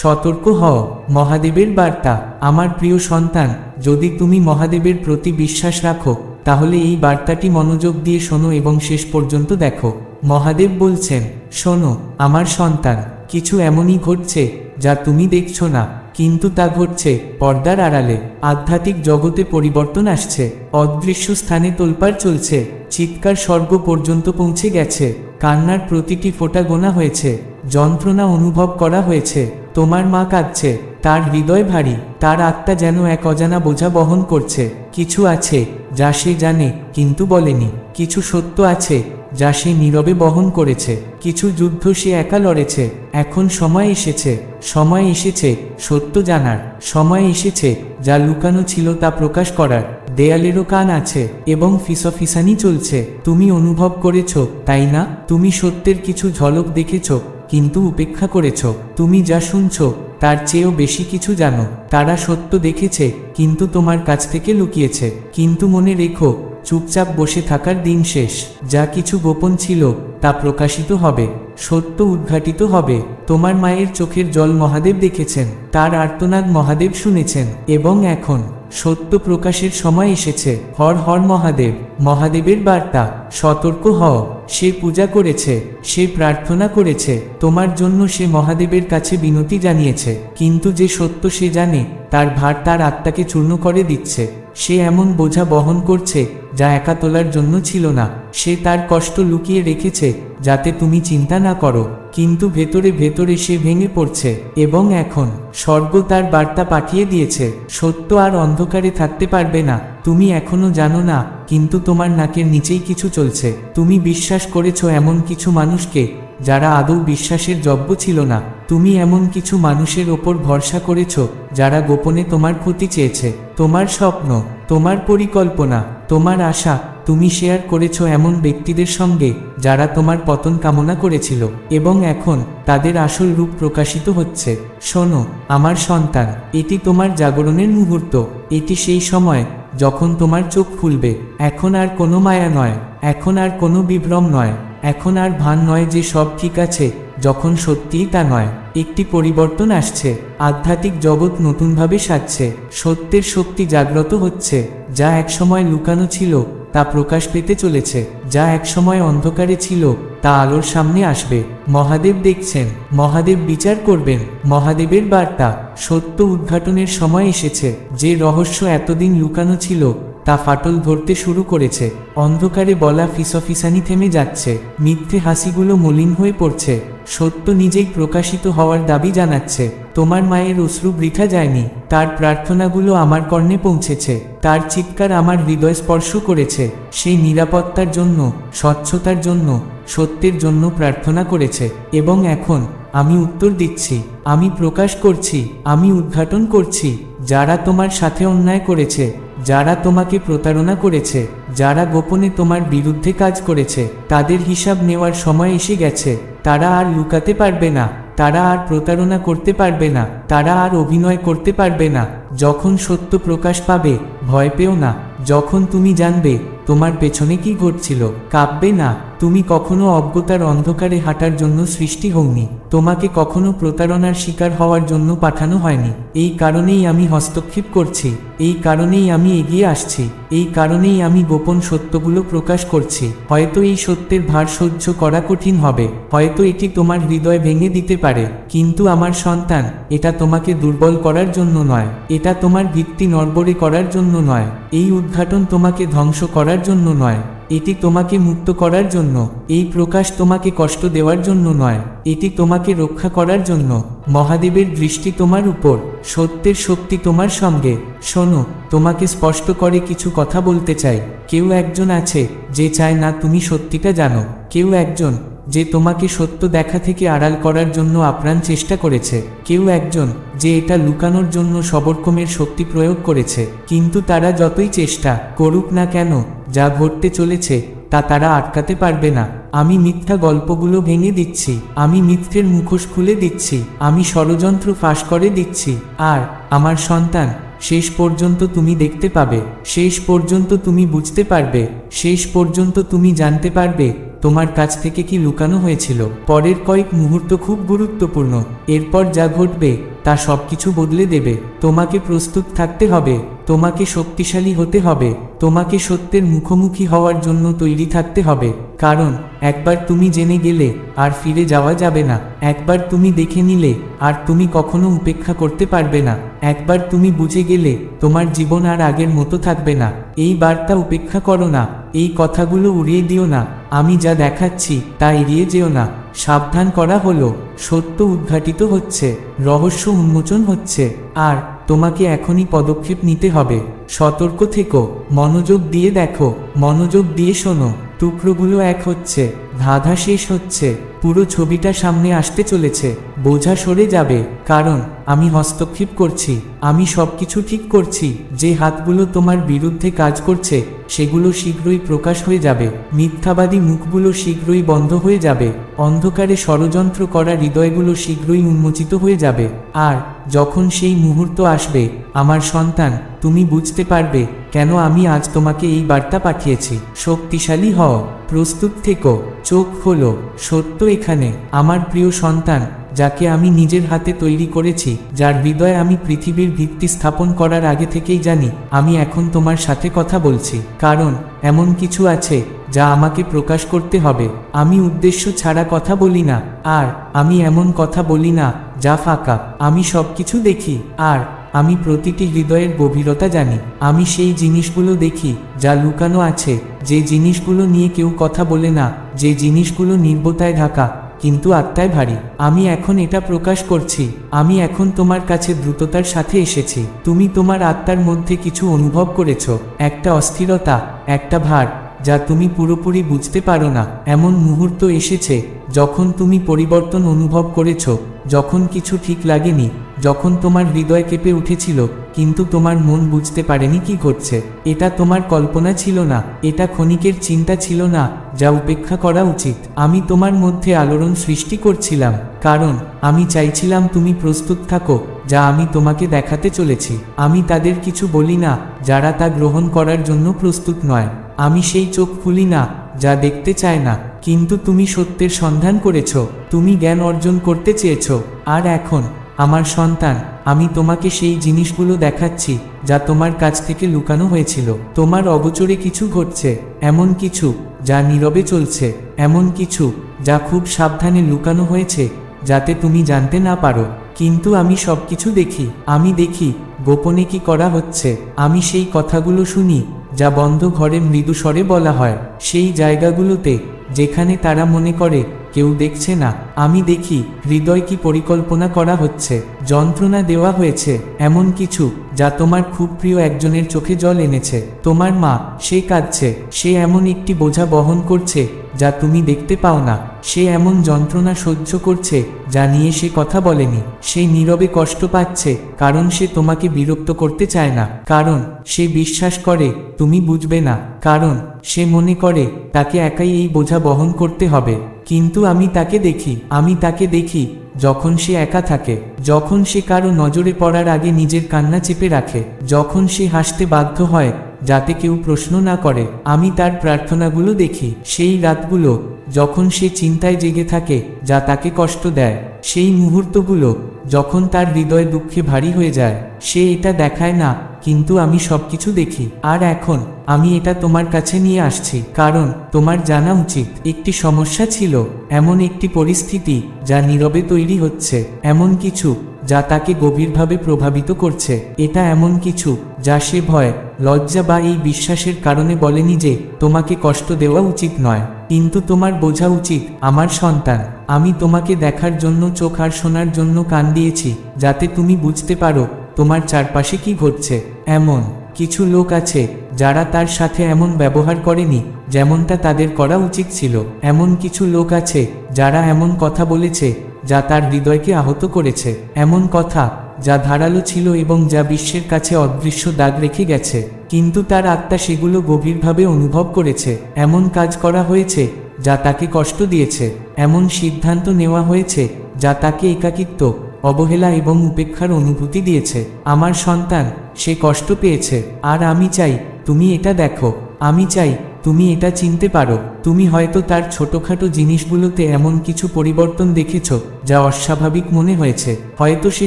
সতর্ক হও, মহাদেবের বার্তা। আমার প্রিয় সন্তান, যদি তুমি মহাদেবের প্রতি বিশ্বাস রাখো, তাহলে এই বার্তাটি মনোযোগ দিয়ে শোনো এবং শেষ পর্যন্ত দেখো। মহাদেব বলছেন, শোনো, আমার সন্তান, কিছু এমনই ঘটছে যা তুমি দেখছ না, কিন্তু তা ঘটছে পর্দার আড়ালে। আধ্যাত্মিক জগতে পরিবর্তন আসছে, অদৃশ্য স্থানে তোলপাড় চলছে, চিৎকার স্বর্গ পর্যন্ত পৌঁছে গেছে, কান্নার প্রতিটি ফোঁটা গোনা হয়েছে, যন্ত্রণা অনুভব করা হয়েছে। তোমার মা কাঁদছে, তার হৃদয় ভারী, তার আত্মা যেন এক অজানা বোঝা বহন করছে, কিছু আছে, যা সে জানে, কিন্তু বলেনি, কিছু সত্য আছে, যা সে নীরবে বহন করেছে, কিছু যুদ্ধ সে একা লড়েছে, এখন সময় এসেছে সময় এসেছে, সত্য জানার, সময় এসেছে, যা লুকানো ছিল তা প্রকাশ করার, দেয়ালেরও কান আছে, এবং ফিসফিসানি চলছে, তুমি অনুভব করেছ, তাই না? তুমি সত্যের কিছু ঝলক দেখেছ কিন্তু উপেক্ষা করেছ, তুমি যা শুনছ, তার চেয়েও বেশি কিছু জানো। তারা সত্য দেখেছে, কিন্তু তোমার কাছ থেকে লুকিয়েছে। কিন্তু মনে রেখো, চুপচাপ বসে থাকার দিন শেষ। যা কিছু গোপন ছিল, তা প্রকাশিত হবে, সত্য উদ্ঘাটিত হবে। তোমার মায়ের চোখের জল মহাদেব দেখেছেন, তার আর্তনাদ মহাদেব শুনেছেন, এবং এখন সত্য প্রকাশের সময় এসেছে। হর হর মহাদেব, মহাদেবের বার্তা, সতর্ক হও। সে পূজা করেছে, সে প্রার্থনা করেছে, তোমার জন্য সে মহাদেবের কাছে বিনতি জানিয়েছে। কিন্তু যে সত্য সে জানে, তার ভার তার আত্মাকে চূর্ণ করে দিচ্ছে। সে এমন বোঝা বহন করছে, যা একা তোলার জন্য ছিল না। সে তার কষ্ট লুকিয়ে রেখেছে, যাতে তুমি চিন্তা না করো। কিন্তু ভেতরে ভেতরে সে ভেঙে পড়ছে এবং এখন স্বর্গ তার বার্তা পাঠিয়ে দিয়েছে, সত্য আর অন্ধকারে থাকতে পারবে না, তুমি এখনও জানো না, কিন্তু তোমার নাকের নিচেই কিছু চলছে, তুমি বিশ্বাস করেছ এমন কিছু মানুষকে, যারা আদৌ বিশ্বাসের যজ্ঞ ছিল না, তুমি এমন কিছু মানুষের ওপর ভরসা করেছ, যারা গোপনে তোমার ক্ষতি চেয়েছে, তোমার স্বপ্ন, তোমার পরিকল্পনা, তোমার আশা তুমি শেয়ার করেছ এমন ব্যক্তিদের সঙ্গে যারা তোমার পতন কামনা করেছিল এবং এখন তাদের আসল রূপ প্রকাশিত হচ্ছে। শোনো, আমার সন্তান, এটি তোমার জাগরণের মুহূর্ত। এটি সেই সময় যখন তোমার চোখ খুলবে। এখন আর কোনো মায়া নয়, এখন আর কোনো বিভ্রম নয়, এখন আর ভান নয় যে সব ঠিক আছে যখন সত্যিই তা নয়, একটি পরিবর্তন আসছে, আধ্যাত্মিক জগৎ নতুনভাবে সাজছে, সত্যের শক্তি জাগ্রত হচ্ছে, যা একসময় লুকানো ছিল, তা প্রকাশ পেতে চলেছে, যা একসময় অন্ধকারে ছিল, তা আলোর সামনে আসবে। মহাদেব দেখছেন, মহাদেব বিচার করবেন, মহাদেবের বার্তা, সত্য উদ্ঘাটনের সময় এসেছে, যে রহস্য এতদিন লুকানো ছিল তা ফাটল ধরতে শুরু করেছে। অন্ধকারে বলা ফিসফিসানি থেমে যাচ্ছে। মিথ্যে হাসিগুলো মলিন হয়ে পড়ছে। সত্য নিজেই প্রকাশিত হওয়ার দাবি জানাচ্ছে। তোমার মায়ের অশ্রু বৃথা যায়নি। তার প্রার্থনাগুলো আমার কর্ণে পৌঁছেছে। তার চিৎকার আমার হৃদয় স্পর্শ করেছে। সেই নিরাপত্তার জন্য, স্বচ্ছতার জন্য, সত্যের জন্য প্রার্থনা করেছে। এবং এখন, আমি উত্তর দিচ্ছি। আমি প্রকাশ করছি। আমি উদ্ঘাটন করছি। যারা তোমার সাথে অন্যায় করেছে যারা তোমাকে প্রতারণা করেছে, যারা গোপনে তোমার বিরুদ্ধে কাজ করেছে, তাদের হিসাব নেওয়ার সময় এসে গেছে। তারা আর লুকাতে পারবে না, তারা আর প্রতারণা করতে পারবে না, তারা আর অভিনয় করতে পারবে না। যখন সত্য প্রকাশ পাবে, ভয় পেও না। যখন তুমি জানবে তোমার পেছনে কি ঘটছিল? কাঁপবে না। তুমি কখনো অজ্ঞতার অন্ধকারে হাঁটার জন্য সৃষ্টি হওনি। তোমাকে কখনো প্রতারণার শিকার হওয়ার জন্য পাঠানো হয়নি। এই কারণেই আমি হস্তক্ষেপ করছি। এই কারণেই আমি এগিয়ে আসছি। এই কারণেই আমি গোপন সত্যগুলো প্রকাশ করছি। হয়তো এই সত্যের ভার সহ্য করা কঠিন হবে। হয়তো এটি তোমার হৃদয় ভেঙে দিতে পারে। কিন্তু আমার সন্তান, এটা তোমাকে দুর্বল করার জন্য নয়। এটা তোমার ভিত্তি নড়বড়ে করার জন্য নয়। এই উদ্ঘাটন তোমাকে ধ্বংস করার জন্য নয়, এটি তোমাকে মুক্ত করার জন্য, এই প্রকাশ তোমাকে কষ্ট দেওয়ার জন্য নয়, এটি তোমাকে রক্ষা করার জন্য, মহাদেবের দৃষ্টি তোমার উপর, সত্যের শক্তি তোমার সঙ্গে, শোনো, তোমাকে স্পষ্ট করে কিছু কথা বলতে চাই, কেউ একজন আছে, যে চায় না তুমি সত্যিটা জানো, কেউ একজন যে তোমাকে সত্য দেখা থেকে আড়াল করার জন্য আপ্রাণ চেষ্টা করেছে। কেউ একজন যে এটা লুকানোর জন্য সবরকমের শক্তি প্রয়োগ করেছে। কিন্তু তারা যতই চেষ্টা করুক না কেন, যা ঘটতে চলেছে, তা তারা আটকাতে পারবে না। আমি মিথ্যা গল্পগুলো ভেঙে দিচ্ছি, আমি মিথ্যের মুখোশ খুলে দিচ্ছি, আমি ষড়যন্ত্র ফাঁস করে দিচ্ছি। আর, আমার সন্তান, শেষ পর্যন্ত তুমি দেখতে পাবে, শেষ পর্যন্ত তুমি বুঝতে পারবে, শেষ পর্যন্ত তুমি জানতে পারবে তোমার কাছ থেকে কি লুকানো হয়েছিল? পরের কয়েক মুহূর্ত খুব গুরুত্বপূর্ণ। এরপর যা ঘটবে, তা সবকিছু বদলে দেবে। তোমাকে প্রস্তুত থাকতে হবে। তোমাকে শক্তিশালী হতে হবে। তোমাকে সত্যের মুখোমুখি হওয়ার জন্য তৈরি থাকতে হবে। কারণ, একবার তুমি জেনে গেলে, আর ফিরে যাওয়া যাবে না। একবার তুমি দেখে নিলে, আর তুমি কখনো উপেক্ষা করতে পারবে না। একবার তুমি বুঝে গেলে, তোমার জীবন আর আগের মতো থাকবে না। এই বার্তা উপেক্ষা করো না। এই কথাগুলো উড়িয়ে দিও না। আমি যা দেখাচ্ছি, তা এড়িয়ে যেও না। সাবধান করা হলো। সত্য উদ্ঘাটিত হচ্ছে। রহস্য উন্মোচন হচ্ছে। আর তোমাকে এখনই পদক্ষেপ নিতে হবে। সতর্ক থেকো। মনোযোগ দিয়ে দেখো। মনোযোগ দিয়ে শোনো। টুকরোগুলো এক হচ্ছে, ধাঁধা শেষ হচ্ছে, পুরো ছবিটা সামনে আসতে চলেছে, বোঝা সরে যাবে, কারণ আমি হস্তক্ষেপ করছি, আমি সবকিছু ঠিক করছি, যে হাতগুলো তোমার বিরুদ্ধে কাজ করছে, সেগুলো শীঘ্রই প্রকাশ হয়ে যাবে, মিথ্যাবাদী মুখগুলো শীঘ্রই বন্ধ হয়ে যাবে, অন্ধকারে ষড়যন্ত্র করা হৃদয়গুলো শীঘ্রই উন্মোচিত হয়ে যাবে, আর যখন সেই মুহূর্ত আসবে, আমার সন্তান, তুমি বুঝতে পারবে কেন আমি আজ তোমাকে এই বার্তা পাঠিয়েছি? শক্তিশালী হও, প্রস্তুত থেকো, চোখ খোলো, সত্য এখানে, আমার প্রিয় সন্তান, যাকে আমি নিজের হাতে তৈরি করেছি, যার হৃদয়ে আমি পৃথিবীর ভিত্তি স্থাপন করার আগে থেকেই জানি, আমি এখন তোমার সাথে কথা বলছি। কারণ, এমন কিছু আছে, যা আমাকে প্রকাশ করতে হবে। আমি উদ্দেশ্য ছাড়া কথা বলি না, আর আমি এমন কথা বলি না, যা ফাঁকা। আমি সব কিছু দেখি, আর আমি প্রতিটি হৃদয়ের গভীরতা জানি। আমি সেই জিনিসগুলো দেখি, যা লুকানো আছে। যে জিনিসগুলো নিয়ে কেউ কথা বলে না, যে জিনিসগুলো নির্বতায় ঢাকা, কিন্তু আত্মায় ভারী। আমি এখন এটা প্রকাশ করছি। আমি এখন তোমার কাছে দ্রুততার সাথে এসেছি। তুমি তোমার আত্মার মধ্যে কিছু অনুভব করেছ। একটা অস্থিরতা, একটা ভার, যা তুমি পুরোপুরি বুঝতে পারো না। এমন মুহূর্ত এসেছে, যখন তুমি পরিবর্তন অনুভব করেছ। যখন কিছু ঠিক লাগেনি, যখন তোমার হৃদয় কেঁপে উঠেছিল, কিন্তু তোমার মন বুঝতে পারেনি কি ঘটছে। এটা তোমার কল্পনা ছিল না, এটা ক্ষণিকের চিন্তা ছিল না, যা উপেক্ষা করা উচিত। আমি তোমার মধ্যে আলোড়ন সৃষ্টি করছিলাম, কারণ আমি চাইছিলাম তুমি প্রস্তুত থাকো, যা আমি তোমাকে দেখাতে চলেছি। আমি তাদের কিছু বলি না, যারা তা গ্রহণ করার জন্য প্রস্তুত নয়। আমি সেই চোখ খুলি না যা দেখতে চায় না, কিন্তু তুমি সত্যের সন্ধান করেছ, তুমি জ্ঞান অর্জন করতে চেয়েছ। আর এখন, আমার সন্তান, আমি তোমাকে সেই জিনিসগুলো দেখাচ্ছি, যা তোমার কাছ থেকে লুকানো হয়েছিল। তোমার অগোচরে কিছু ঘটছে, এমন কিছু যা নীরবে চলছে, এমন কিছু যা খুব সাবধানে লুকানো হয়েছে, যাতে তুমি জানতে না পারো। কিন্তু আমি সব কিছু দেখি, আমি দেখি, গোপনে কি করা হচ্ছে, আমি সেই কথাগুলো শুনি যা বন্ধ ঘরে মৃদু স্বরে বলা হয়। সেই জায়গাগুলোতে, যেখানে তারা মনে করে, কেউ দেখছে না। আমি দেখি, হৃদয় কি পরিকল্পনা করা হচ্ছে, যন্ত্রণা দেওয়া হয়েছে, এমন কিছু, যা তোমার খুব প্রিয় একজনের চোখে জল এনেছে। তোমার মা, সে কাঁদছে, সে এমন একটি বোঝা বহন করছে যা তুমি দেখতে পাও না। সে এমন যন্ত্রণা সহ্য করছে, যা নিয়ে সে কথা বলেনি। সে নীরবে কষ্ট পাচ্ছে, কারণ সে তোমাকে বিরক্ত করতে চায় না। কারণ, সে বিশ্বাস করে, তুমি বুঝবে না। কারণ, সে মনে করে, তাকে একাই এই বোঝা বহন করতে হবে। কিন্তু আমি তাকে দেখি, আমি তাকে দেখি, যখন সে একা থাকে। যখন সে কারও নজরে পড়ার আগে নিজের কান্না চেপে রাখে। যখন সে হাসতে বাধ্য হয় যাতে কেউ প্রশ্ন না করে, আমি তার প্রার্থনাগুলো দেখি। সেই রাতগুলো, যখন সে চিন্তায় জেগে থাকে, যা তাকে কষ্ট দেয়, সেই মুহূর্তগুলো যখন তার হৃদয় দুঃখে ভারী হয়ে যায়, সে এটা দেখায় না, কিন্তু আমি সবকিছু দেখি। আর এখন, আমি এটা তোমার কাছে নিয়ে আসছি, কারণ তোমার জানা উচিত, একটি সমস্যা ছিল, এমন একটি পরিস্থিতি, যা নীরবে তৈরি হচ্ছে, এমন কিছু, যা তাকে গভীরভাবে প্রভাবিত করছে। এটা এমন কিছু, যা সে ভয়, লজ্জা বা এই বিশ্বাসের কারণে বলেনি যে, তোমাকে কষ্ট দেওয়া উচিত নয়। কিন্তু তোমার বোঝা উচিত, আমার সন্তান, আমি তোমাকে দেখার জন্য চোখ আর শোনার জন্য কান দিয়েছি, যাতে তুমি বুঝতে পারো, তোমার চারপাশে কি ঘটছে। এমন কিছু লোক আছে, যারা তার সাথে এমন ব্যবহার করেনি, যেমনটা তাদের করা উচিত ছিল। এমন কিছু লোক আছে, যারা এমন কথা বলেছে, যা তার হৃদয়কে আহত করেছে। এমন কথা যা ধারালো ছিল এবং যা বিশ্বের কাছে অদৃশ্য দাগ রেখে গেছে। কিন্তু তার আত্মা সেগুলো গভীরভাবে অনুভব করেছে। এমন কাজ করা হয়েছে, যা তাকে কষ্ট দিয়েছে। এমন সিদ্ধান্ত নেওয়া হয়েছে, যা তাকে একাকিত্ব, অবহেলা এবং উপেক্ষার অনুভূতি দিয়েছে। আমার সন্তান, সে কষ্ট পেয়েছে। আর আমি চাই, তুমি এটা দেখো। আমি চাই তুমি এটা চিনতে পারো, তুমি হয়তো তার ছোটখাটো জিনিসগুলোতে এমন কিছু পরিবর্তন দেখেছ, যা অস্বাভাবিক মনে হয়েছে। হয়তো সে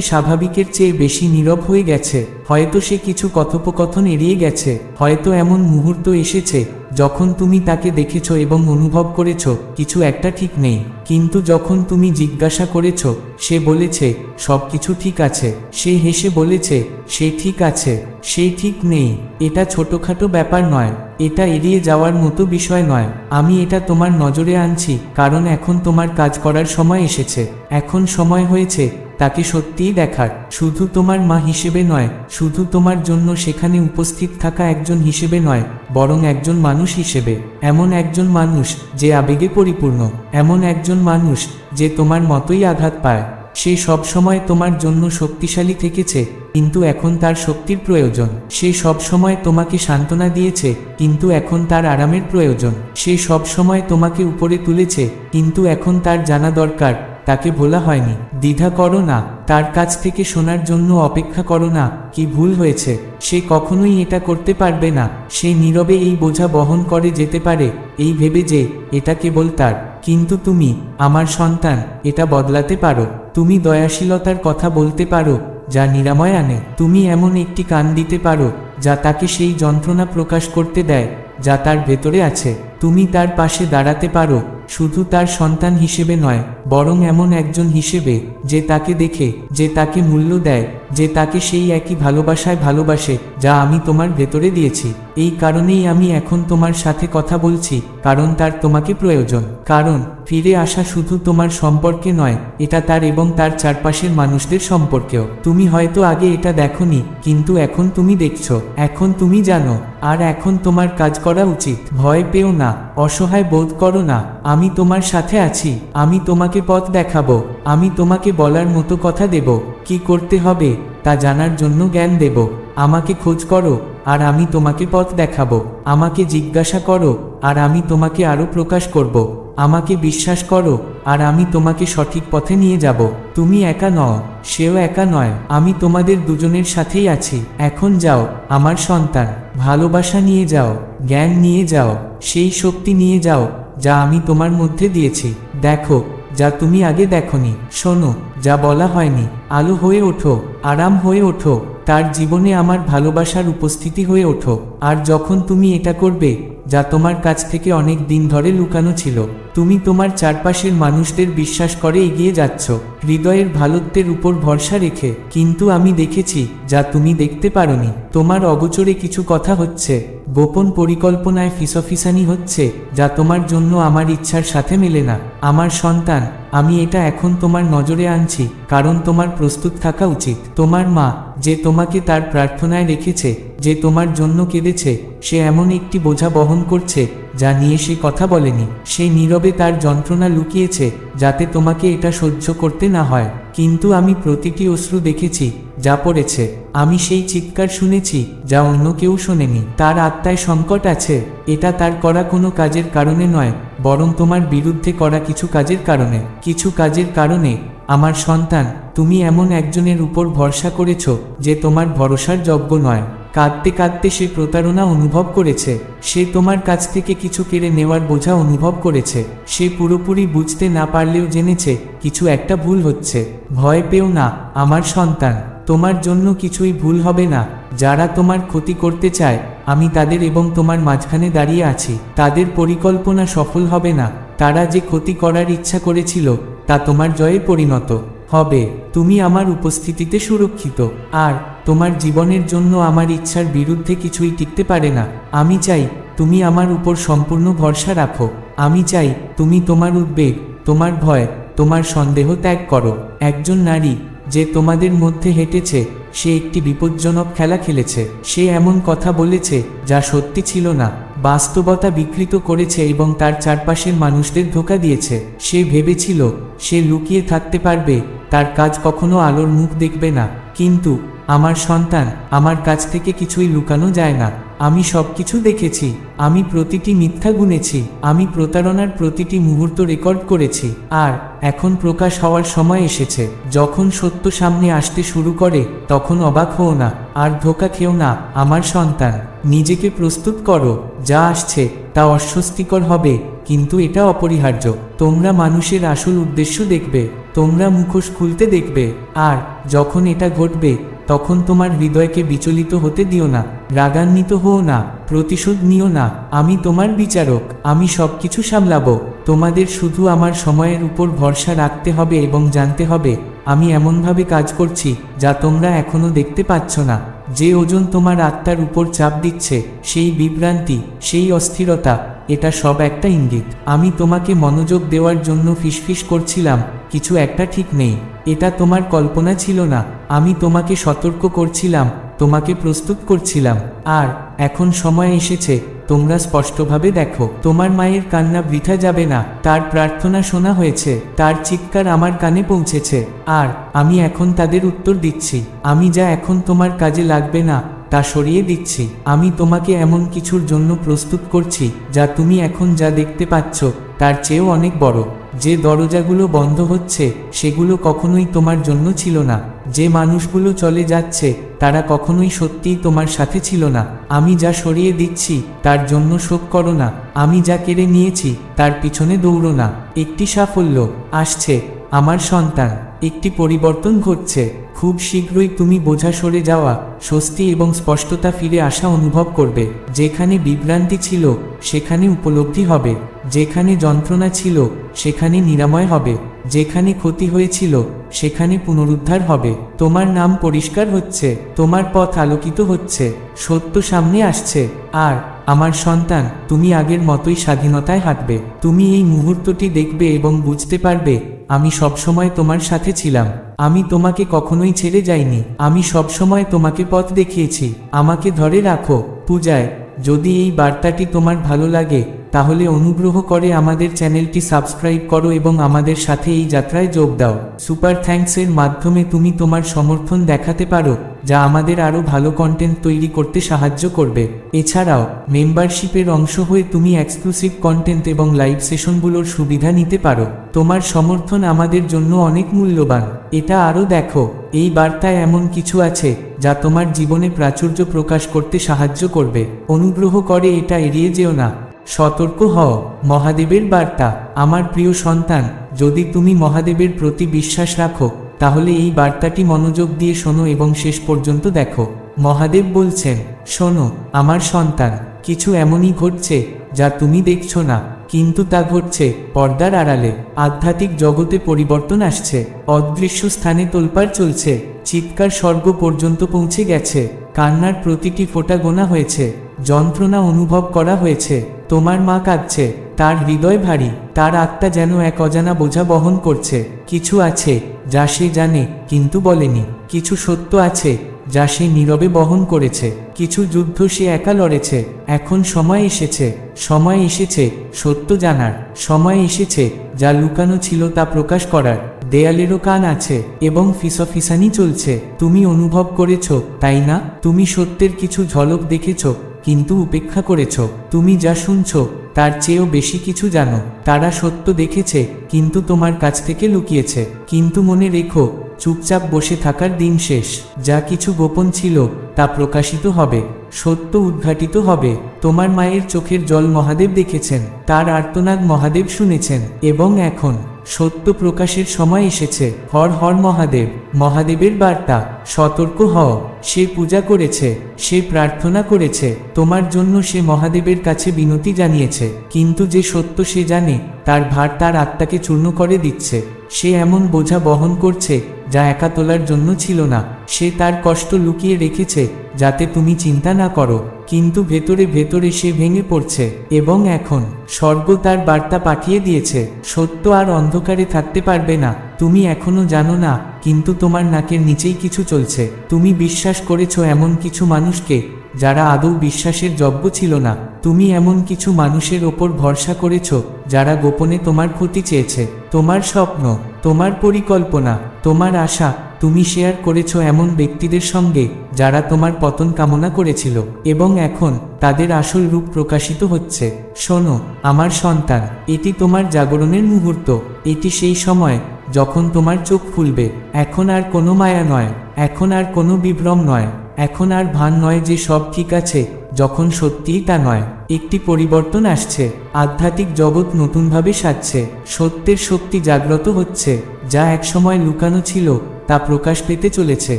স্বাভাবিকের চেয়ে বেশি নীরব হয়ে গেছে, হয়তো সে কিছু কথোপকথন এড়িয়ে গেছে, হয়তো এমন মুহূর্ত এসেছে, যখন তুমি তাকে দেখেছ এবং অনুভব করেছ, কিছু একটা ঠিক নেই। কিন্তু যখন তুমি জিজ্ঞাসা করেছ, সে বলেছে সব কিছু ঠিক আছে। সে হেসে বলেছে, সে ঠিক আছে, সে ঠিক নেই, এটা ছোটখাটো ব্যাপার নয়। এটা এড়িয়ে যাওয়ার মতো বিষয় নয়। আমি এটা তোমার নজরে আনছি, কারণ এখন তোমার কাজ করার সময় এসেছে। এখন সময় হয়েছে তাকে সত্যিই দেখার। শুধু তোমার মা হিসেবে নয়, শুধু তোমার জন্য সেখানে উপস্থিত থাকা একজন হিসেবে নয়, বরং একজন মানুষ হিসেবে। এমন একজন মানুষ যে আবেগে পরিপূর্ণ, এমন একজন মানুষ যে তোমার মতোই আঘাত পায়। সে সব সময় তোমার জন্য শক্তিশালী থেকেছে, কিন্তু এখন তার শক্তির প্রয়োজন। সে সব সময় তোমাকে সান্ত্বনা দিয়েছে, কিন্তু এখন তার আরামের প্রয়োজন। সে সব সময় তোমাকে উপরে তুলেছে, কিন্তু এখন তার জানা দরকার। তাকে ভোলা হয়নি। দ্বিধা করো না, তার কাছ থেকে শোনার জন্য অপেক্ষা করো না, কি ভুল হয়েছে? সে কখনোই এটা করতে পারবে না। সে নীরবে এই বোঝা বহন করে যেতে পারে, এই ভেবে যে, এটা কেবল তার। কিন্তু তুমি, আমার সন্তান, এটা বদলাতে পারো। তুমি দয়াশীলতার কথা বলতে পারো, যা নিরাময় আনে। তুমি এমন একটি কান দিতে পারো, যা তাকে সেই যন্ত্রণা প্রকাশ করতে দেয়, যা তার ভেতরে আছে। তুমি তার পাশে দাঁড়াতে পারো শুধু তার সন্তান হিসেবে নয়, বরং এমন একজন হিসেবে, যে তাকে দেখে, যে তাকে মূল্য দেয়, যে তাকে সেই একই ভালোবাসায় ভালোবাসে, যা আমি তোমার ভেতরে দিয়েছি। এই কারণেই আমি এখন তোমার সাথে কথা বলছি, কারণ তার তোমাকে প্রয়োজন। কারণ, ফিরে আসা শুধু তোমার সম্পর্কে নয়, এটা তার এবং তার চারপাশের মানুষদের সম্পর্কেও। তুমি হয়তো আগে এটা দেখনি, কিন্তু এখন তুমি দেখছ, এখন তুমি জানো, আর এখন তোমার কাজ করা উচিত। ভয় পেও না, অসহায় বোধ করো না, আমি তোমার সাথে আছি, আমি তোমাকে পথ দেখাবো, আমি তোমাকে বলার মতো কথা দেব, কি করতে হবে, তা জানার জন্য জ্ঞান দেব, আমাকে খোঁজ করো, আর আমি তোমাকে পথ দেখাবো, আমাকে জিজ্ঞাসা করো, আর আমি তোমাকে আরও প্রকাশ করব, আমাকে বিশ্বাস করো, আর আমি তোমাকে সঠিক পথে নিয়ে যাব, তুমি একা নও, সেও একা নয়, আমি তোমাদের দুজনের সাথেই আছি, এখন যাও, আমার সন্তান, ভালোবাসা নিয়ে যাও, জ্ঞান নিয়ে যাও, সেই শক্তি নিয়ে যাও যা আমি তোমার মধ্যে দিয়েছি, দেখো, যা তুমি আগে দেখনি, শোনো, যা বলা হয়নি, আলো হয়ে ওঠো। আরাম হয়ে ওঠো, তার জীবনে আমার ভালোবাসার উপস্থিতি হয়ে ওঠো। আর যখন তুমি এটা করবে, যা তোমার কাছ থেকে অনেক দিন ধরে লুকানো ছিল, তুমি তোমার চারপাশের মানুষদের বিশ্বাস করে এগিয়ে যাচ্ছ। হৃদয়ের ভালোত্বের উপর ভরসা রেখে, কিন্তু আমি দেখেছি, যা তুমি দেখতে পারোনি। তোমার অগোচরে কিছু কথা হচ্ছে, গোপন পরিকল্পনায় ফিসফিসানি হচ্ছে, যা তোমার জন্য আমার ইচ্ছার সাথে মেলে না। আমার সন্তান, আমি এটা এখন তোমার নজরে আনছি, কারণ তোমার প্রস্তুত থাকা উচিত। তোমার মা, যে তোমাকে তার প্রার্থনায় রেখেছে, যে তোমার জন্য কেঁদেছে, সে এমন একটি বোঝা বহন করছে, যা নিয়ে সে কথা বলেনি। সে নীরবে তার যন্ত্রণা লুকিয়েছে, যাতে তোমাকে এটা সহ্য করতে না হয়। কিন্তু আমি প্রতিটি অশ্রু দেখেছি, যা পড়েছে। আমি সেই চিৎকার শুনেছি, যা অন্য কেউ শোনেনি। তার আত্মায় সংকট আছে, এটা তার করা কোনো কাজের কারণে নয়, বরং তোমার বিরুদ্ধে করা কিছু কাজের কারণে। কিছু কাজের কারণে আমার সন্তান, তুমি এমন একজনের উপর ভরসা করেছ যে তোমার ভরসার যোগ্য নয়। কাঁদতে কাঁদতে সে প্রতারণা অনুভব করেছে। সে তোমার কাছ থেকে কিছু কেড়ে নেওয়ার বোঝা অনুভব করেছে। সে পুরোপুরি বুঝতে না পারলেও জেনেছে, কিছু একটা ভুল হচ্ছে। ভয় পেও না, আমার সন্তান, তোমার জন্য কিছুই ভুল হবে না। যারা তোমার ক্ষতি করতে চায়, আমি তাদের এবং তোমার মাঝখানে দাঁড়িয়ে আছি। তাদের পরিকল্পনা সফল হবে না। তারা যে ক্ষতি করার ইচ্ছা করেছিল তা তোমার জয়ে পরিণত হবে। তুমি আমার উপস্থিতিতে সুরক্ষিত। আর তোমার জীবনের জন্য আমার ইচ্ছার বিরুদ্ধে কিছুই টিকতে পারে না। আমি চাই তুমি আমার উপর সম্পূর্ণ ভরসা রাখো। আমি চাই তুমি তোমার উদ্বেগ, তোমার ভয়, তোমার সন্দেহ ত্যাগ করো। একজন নারী যে তোমাদের মধ্যে হেঁটেছে, সে একটি বিপজ্জনক খেলা খেলেছে। সে এমন কথা বলেছে যা সত্যি ছিল না। বাস্তবতা বিকৃত করেছে এবং তার চারপাশের মানুষদের ধোকা দিয়েছে। সে ভেবেছিল, সে লুকিয়ে থাকতে পারবে, তার কাজ কখনো আলোর মুখ দেখবে না। কিন্তু, আমার সন্তান, আমার কাছ থেকে কিছুই লুকানো যায় না। আমি সবকিছু দেখেছি, আমি প্রতিটি মিথ্যা গুনেছি, আমি প্রতারণার প্রতিটি মুহূর্ত রেকর্ড করেছি, আর এখন প্রকাশ হওয়ার সময় এসেছে, যখন সত্য সামনে আসতে শুরু করে, তখন অবাক হও না, আর ধোকা খেও না, আমার সন্তান, নিজেকে প্রস্তুত করো, যা আসছে, তা অস্বস্তিকর হবে, কিন্তু এটা অপরিহার্য, তোমরা মানুষের আসল উদ্দেশ্য দেখবে, তোমরা মুখোশ খুলতে দেখবে, আর যখন এটা ঘটবে তখন তোমার হৃদয়কে বিচলিত হতে দিও না, রাগান্বিত হও না, প্রতিশোধ নিও না, আমি তোমার বিচারক, আমি সব কিছু সামলাব, তোমাদের শুধু আমার সময়ের উপর ভরসা রাখতে হবে এবং জানতে হবে, আমি এমনভাবে কাজ করছি, যা তোমরা এখনও দেখতে পাচ্ছ না। যে ওজন তোমার আত্মার উপর চাপ দিচ্ছে, সেই বিভ্রান্তি, সেই অস্থিরতা, এটা সব একটা ইঙ্গিত। আমি তোমাকে মনোযোগ দেওয়ার জন্য ফিসফিস করছিলাম, কিছু একটা ঠিক নেই। এটা তোমার কল্পনা ছিল না। আমি তোমাকে সতর্ক করছিলাম, তোমাকে প্রস্তুত করছিলাম। আর, এখন সময় এসেছে তোমরা স্পষ্টভাবে দেখো, তোমার মায়ের কান্না বৃথা যাবে না, তার প্রার্থনা শোনা হয়েছে, তার চিৎকার আমার কানে পৌঁছেছে, আর আমি এখন তাদের উত্তর দিচ্ছি, আমি যা এখন তোমার কাজে লাগবে না, তা সরিয়ে দিচ্ছি, আমি তোমাকে এমন কিছুর জন্য প্রস্তুত করছি, যা তুমি এখন যা দেখতে পাচ্ছ, তার চেয়েও অনেক বড়। যে দরজাগুলো বন্ধ হচ্ছে, সেগুলো কখনোই তোমার জন্য ছিল না। যে মানুষগুলো চলে যাচ্ছে, তারা কখনোই সত্যিই তোমার সাথে ছিল না। আমি যা সরিয়ে দিচ্ছি, তার জন্য শোক করো না। আমি যা কেড়ে নিয়েছি, তার পিছনে দৌড়ো না। একটি সাফল্য আসছে, আমার সন্তান। একটি পরিবর্তন ঘটছে। খুব শীঘ্রই তুমি বোঝা সরে যাওয়া, স্বস্তি এবং স্পষ্টতা ফিরে আসা অনুভব করবে। যেখানে বিভ্রান্তি ছিল, সেখানে উপলব্ধি হবে। যেখানে যন্ত্রণা ছিল, সেখানে নিরাময় হবে। যেখানে ক্ষতি হয়েছিল, সেখানে পুনরুদ্ধার হবে। তোমার নাম পরিষ্কার হচ্ছে, তোমার পথ আলোকিত হচ্ছে, সত্য সামনে আসছে। আর, আমার সন্তান, তুমি আগের মতোই স্বাধীনতায় হাঁটবে। তুমি এই মুহূর্তটি দেখবে এবং বুঝতে পারবে, আমি সবসময় তোমার সাথে ছিলাম। আমি তোমাকে কখনোই ছেড়ে যাইনি। আমি সবসময় তোমাকে পথ দেখিয়েছি। আমাকে ধরে রাখো। পূজায়, যদি এই বার্তাটি তোমার ভালো লাগে তাহলে অনুগ্রহ করে আমাদের চ্যানেলটি সাবস্ক্রাইব করো এবং আমাদের সাথে এই যাত্রায় যোগ দাও। সুপার থ্যাঙ্কসের মাধ্যমে তুমি তোমার সমর্থন দেখাতে পারো, যা আমাদের আরও ভালো কন্টেন্ট তৈরি করতে সাহায্য করবে। এছাড়াও মেম্বারশিপের অংশ হয়ে তুমি এক্সক্লুসিভ কন্টেন্ট এবং লাইভ সেশনগুলোর সুবিধা নিতে পারো। তোমার সমর্থন আমাদের জন্য অনেক মূল্যবান। এটা আরও দেখো, এই বার্তায় এমন কিছু আছে, যা তোমার জীবনে প্রাচুর্য প্রকাশ করতে সাহায্য করবে। অনুগ্রহ করে এটা এড়িয়ে যেও না। সতর্ক হও, মহাদেবের বার্তা। আমার প্রিয় সন্তান, যদি তুমি মহাদেবের প্রতি বিশ্বাস রাখো, তাহলে এই বার্তাটি মনোযোগ দিয়ে শোনো এবং শেষ পর্যন্ত দেখো। মহাদেব বলছেন, শোনো, আমার সন্তান, কিছু এমনই ঘটছে যা তুমি দেখছ না, কিন্তু তা ঘটছে পর্দার আড়ালে। আধ্যাত্মিক জগতে পরিবর্তন আসছে, অদৃশ্য স্থানে তোলপাড় চলছে, চিৎকার স্বর্গ পর্যন্ত পৌঁছে গেছে, কান্নার প্রতিটি ফোঁটা গোনা হয়েছে। যন্ত্রণা অনুভব করা হয়েছে। তোমার মা কাঁদছে। তার হৃদয় ভারী। তার আত্মা যেন এক অজানা বোঝা বহন করছে। কিছু আছে যা সে জানে, কিন্তু বলেনি। কিছু সত্য আছে যা সে নীরবে বহন করেছে। কিছু যুদ্ধ সে একা লড়েছে। এখন সময় এসেছে। সময় এসেছে সত্য জানার। সময় এসেছে যা লুকানো ছিল তা প্রকাশ করার। দেয়ালেরও কান আছে এবং ফিসফিসানি চলছে। তুমি অনুভব করেছ, তাই না? তুমি সত্যের কিছু ঝলক দেখেছ। কিন্তু উপেক্ষা করেছ, তুমি যা শুনছ, তার চেয়েও বেশি কিছু জানো। তারা সত্য দেখেছে, কিন্তু তোমার কাছ থেকে লুকিয়েছে। কিন্তু মনে রেখো, চুপচাপ বসে থাকার দিন শেষ। যা কিছু গোপন ছিল, তা প্রকাশিত হবে, সত্য উদ্ঘাটিত হবে। তোমার মায়ের চোখের জল মহাদেব দেখেছেন, তার আর্তনাদ মহাদেব শুনেছেন, এবং এখন সত্য প্রকাশের সময় এসেছে। হর হর মহাদেব, মহাদেবের বার্তা, সতর্ক হও। সে পূজা করেছে, সে প্রার্থনা করেছে, তোমার জন্য সে মহাদেবের কাছে বিনতি জানিয়েছে। কিন্তু যে সত্য সে জানে, তার ভার তার আত্মাকে চূর্ণ করে দিচ্ছে। সে এমন বোঝা বহন করছে, যা একা তোলার জন্য ছিল না। সে তার কষ্ট লুকিয়ে রেখেছে, যাতে তুমি চিন্তা না করো। কিন্তু ভেতরে ভেতরে সে ভেঙে পড়ছে এবং এখন স্বর্গ তার বার্তা পাঠিয়ে দিয়েছে, সত্য আর অন্ধকারে থাকতে পারবে না। তুমি এখনও জানো না, কিন্তু তোমার নাকের নিচেই কিছু চলছে। তুমি বিশ্বাস করেছ এমন কিছু মানুষকে, যারা আদৌ বিশ্বাসের যজ্ঞ ছিল না। তুমি এমন কিছু মানুষের ওপর ভরসা করেছ, যারা গোপনে তোমার ক্ষতি চেয়েছে। তোমার স্বপ্ন তোমার পরিকল্পনা, তোমার আশা তুমি শেয়ার করেছ এমন ব্যক্তিদের সঙ্গে যারা তোমার পতন কামনা করেছিল এবং এখন তাদের আসল রূপ প্রকাশিত হচ্ছে। শোনো, আমার সন্তান, এটি তোমার জাগরণের মুহূর্ত, এটি সেই সময় যখন তোমার চোখ খুলবে, এখন আর কোনো মায়া নয়, এখন আর কোনো বিভ্রম নয়, এখন আর ভান নয় যে সব ঠিক আছে, যখন সত্যিই তা নয়। একটি পরিবর্তন আসছে। আধ্যাত্মিক জগৎ নতুনভাবে সাজছে। সত্যের শক্তি জাগ্রত হচ্ছে। যা একসময় লুকানো ছিল, তা প্রকাশ পেতে চলেছে।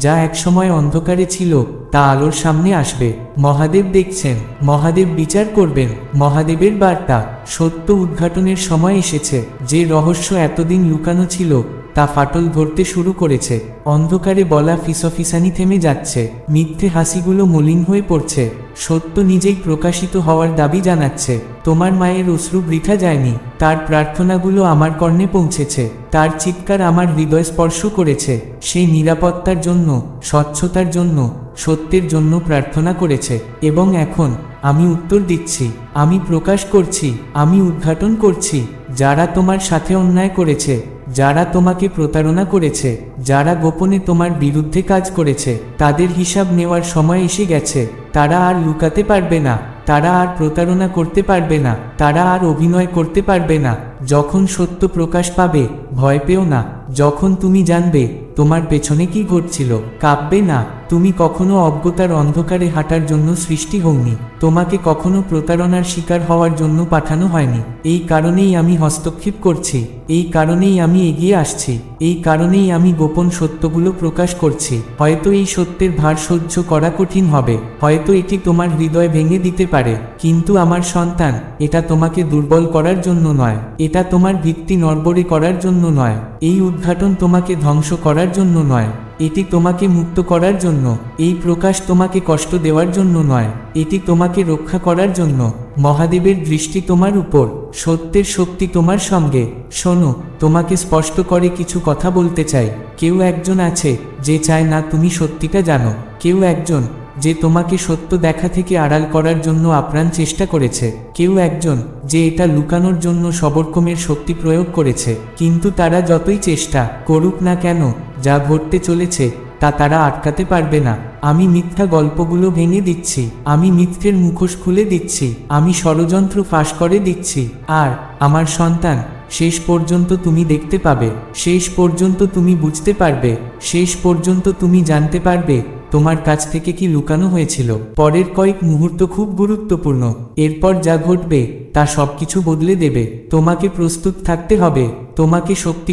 যা একসময় অন্ধকারে ছিল, তা আলোর সামনে আসবে। মহাদেব দেখছেন, মহাদেব বিচার করবেন। মহাদেবের বার্তা, সত্য উদ্ঘাটনের সময় এসেছে। যে রহস্য এতদিন লুকানো ছিল, তা ফাটল ধরতে শুরু করেছে। অন্ধকারে বলা ফিসফিসানি থেমে যাচ্ছে। মিথ্যে হাসিগুলো মলিন হয়ে পড়ছে। সত্য নিজেই প্রকাশিত হওয়ার দাবি জানাচ্ছে। তোমার মায়ের অশ্রু বৃথা যায়নি। তার প্রার্থনাগুলো আমার কর্ণে পৌঁছেছে। তার চিৎকার আমার হৃদয় স্পর্শ করেছে। সেই নিরাপত্তার জন্য, স্বচ্ছতার জন্য, সত্যের জন্য প্রার্থনা করেছে এবং এখন আমি উত্তর দিচ্ছি, আমি প্রকাশ করছি, আমি উদ্ঘাটন করছি, যারা তোমার সাথে অন্যায় করেছে, যারা তোমাকে প্রতারণা করেছে, যারা গোপনে তোমার বিরুদ্ধে কাজ করেছে, তাদের হিসাব নেওয়ার সময় এসে গেছে, তারা আর লুকাতে পারবে না, তারা আর প্রতারণা করতে পারবে না, তারা আর অভিনয় করতে পারবে না, যখন সত্য প্রকাশ পাবে, ভয় পেও না। যখন তুমি জানবে তোমার পেছনে কি ঘটছিল কাঁপবে না। তুমি কখনো অজ্ঞতার অন্ধকারে হাঁটার জন্য সৃষ্টি হওনি। তোমাকে কখনো প্রতারণার শিকার হওয়ার জন্য পাঠানো হয়নি। এই কারণেই আমি হস্তক্ষেপ করছি। এই কারণেই আমি এগিয়ে আসছি। এই কারণেই আমি গোপন সত্যগুলো প্রকাশ করছি। হয়তো এই সত্যের ভার সহ্য করা কঠিন হবে। হয়তো এটি তোমার হৃদয় ভেঙে দিতে পারে। কিন্তু আমার সন্তান, এটা তোমাকে দুর্বল করার জন্য নয়। এটা তোমার ভিত্তি নড়বড়ে করার জন্য নয়। এই উদ্ঘাটন তোমাকে ধ্বংস করার জন্য নয়। এটি তোমাকে মুক্ত করার জন্য, এই প্রকাশ তোমাকে কষ্ট দেওয়ার জন্য নয়, এটি তোমাকে রক্ষা করার জন্য। মহাদেবের দৃষ্টি তোমার উপর, সত্যের শক্তি তোমার সঙ্গে। শোনো, তোমাকে স্পষ্ট করে কিছু কথা বলতে চাই। কেউ একজন আছে যে চায় না তুমি সত্যিটা জানো। কেউ একজন যে তোমাকে সত্য দেখা থেকে আড়াল করার জন্য আপ্রাণ চেষ্টা করেছে। কেউ একজন যে এটা লুকানোর জন্য সবরকমের শক্তি প্রয়োগ করেছে। কিন্তু তারা যতই চেষ্টা করুক না কেন, যা ঘটতে চলেছে, তা তারা আটকাতে পারবে না। আমি মিথ্যা গল্পগুলো ভেঙে দিচ্ছি, আমি মিথ্যের মুখোশ খুলে দিচ্ছি, আমি ষড়যন্ত্র ফাঁস করে দিচ্ছি। আর, আমার সন্তান, শেষ পর্যন্ত তুমি দেখতে পাবে, শেষ পর্যন্ত তুমি বুঝতে পারবে, শেষ পর্যন্ত তুমি জানতে পারবে তোমার কাছ থেকে কি লুকানো হয়েছিল? পরের কয়েক মুহূর্ত খুব গুরুত্বপূর্ণ। এরপর যা ঘটবে, তা সবকিছু বদলে দেবে। তোমাকে প্রস্তুত থাকতে হবে। তোমাকে শক্তি